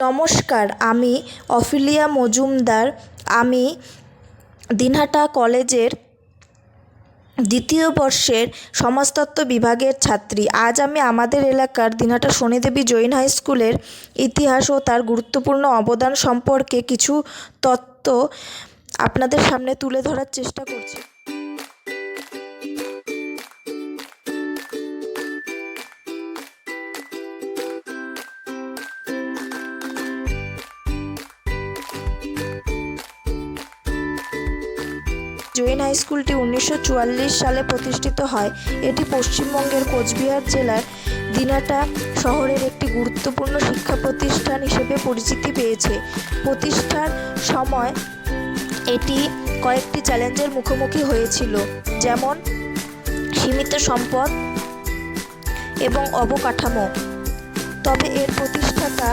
নমস্কার, আমি অফিলিয়া মজুমদার। আমি দিনহাটা কলেজের দ্বিতীয় বর্ষের সমাজতত্ত্ব বিভাগের ছাত্রী। আজ আমি আমাদের এলাকার দিনহাটা শনিদেবী জৈন হাই স্কুলের ইতিহাস ও তার গুরুত্বপূর্ণ অবদান সম্পর্কে কিছু তত্ত্ব আপনাদের সামনে তুলে ধরার চেষ্টা করছি। জৈন হাই স্কুলটি উনিশশো চুয়াল্লিশ সালে প্রতিষ্ঠিত হয়। এটি পশ্চিমবঙ্গের কোচবিহার জেলার দিনাটা শহরের একটি গুরুত্বপূর্ণ শিক্ষা প্রতিষ্ঠান হিসেবে পরিচিতি পেয়েছে। প্রতিষ্ঠার সময় এটি কয়েকটি চ্যালেঞ্জের মুখোমুখি হয়েছিল, যেমন সীমিত সম্পদ এবং অবকাঠামো। তবে এর প্রতিষ্ঠাতা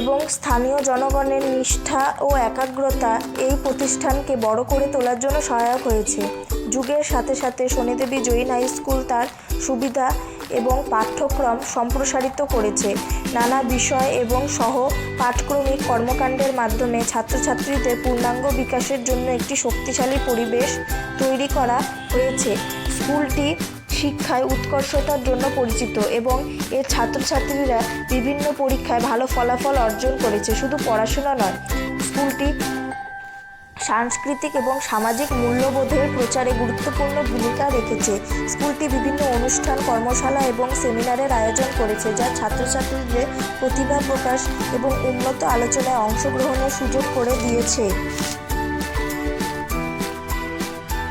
এবং স্থানীয় জনগণের নিষ্ঠা ও একাগ্রতা এই প্রতিষ্ঠানকে বড় করে তোলার জন্য সহায়ক হয়েছে। যুগের সাথে সাথে শনিদেবী জৈন হাই স্কুল তার সুবিধা এবং পাঠ্যক্রম সম্প্রসারিত করেছে। নানা বিষয় এবং সহ পাঠক্রমিক কর্মকাণ্ডের মাধ্যমে ছাত্রছাত্রীদের পূর্ণাঙ্গ বিকাশের জন্য একটি শক্তিশালী পরিবেশ তৈরি করা হয়েছে। স্কুলটি শিক্ষায় উৎকর্ষতার জন্য পরিচিত এবং এর ছাত্রছাত্রীরা বিভিন্ন পরীক্ষায় ভালো ফলাফল অর্জন করেছে, শুধু পড়াশোনা নয়। স্কুলটি সাংস্কৃতিক এবং সামাজিক মূল্যবোধের প্রচারে গুরুত্বপূর্ণ ভূমিকা রেখেছে। স্কুলটি বিভিন্ন অনুষ্ঠান, কর্মশালা এবং সেমিনারের আয়োজন করেছে, যা ছাত্রছাত্রীদের প্রতিভা প্রকাশ এবং উন্নত আলোচনায় অংশগ্রহণের সুযোগ করে দিয়েছে।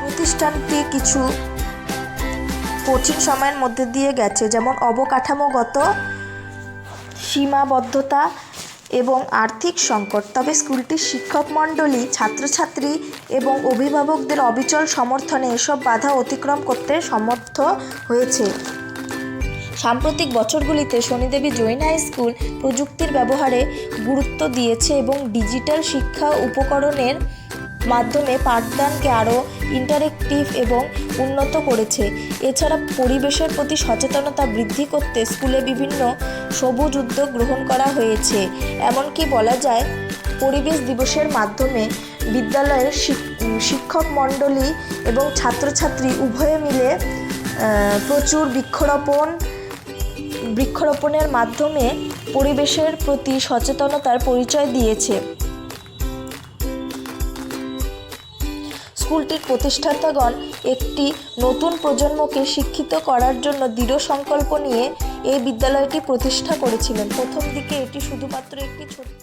প্রতিষ্ঠানটি কিছু কঠিন সময়ের মধ্যে দিয়ে গেছে, যেমন অবকাঠামোগত সীমাবদ্ধতা এবং আর্থিক সংকট। তবে স্কুলটির শিক্ষক মণ্ডলী, ছাত্রছাত্রী এবং অভিভাবকদের অবিচল সমর্থনে এসব বাধা অতিক্রম করতে সমর্থ হয়েছে। সাম্প্রতিক বছরগুলিতে শনিদেবী জৈন হাই স্কুল প্রযুক্তির ব্যবহারে গুরুত্ব দিয়েছে এবং ডিজিটাল শিক্ষা উপকরণের মাধ্যমে পাঠদানকে আরও ইন্টারেক্টিভ এবং উন্নত করেছে। এছাড়া পরিবেশের প্রতি সচেতনতা বৃদ্ধি করতে স্কুলে বিভিন্ন সবুজ উদ্যোগ গ্রহণ করা হয়েছে। এমনকি বলা যায়, পরিবেশ দিবসের মাধ্যমে বিদ্যালয়ের শিক্ষক মণ্ডলী এবং ছাত্রছাত্রী উভয়ে মিলে প্রচুর বৃক্ষরোপণ, বৃক্ষরোপণের মাধ্যমে পরিবেশের প্রতি সচেতনতার পরিচয় দিয়েছে। স্কুলটির প্রতিষ্ঠাতাগণ একটি নতুন প্রজন্মকে শিক্ষিত করার জন্য দৃঢ় সংকল্প নিয়ে এই বিদ্যালয়টি প্রতিষ্ঠা করেছিলেন। প্রথম দিকে এটি শুধুমাত্র একটি ছোট্ট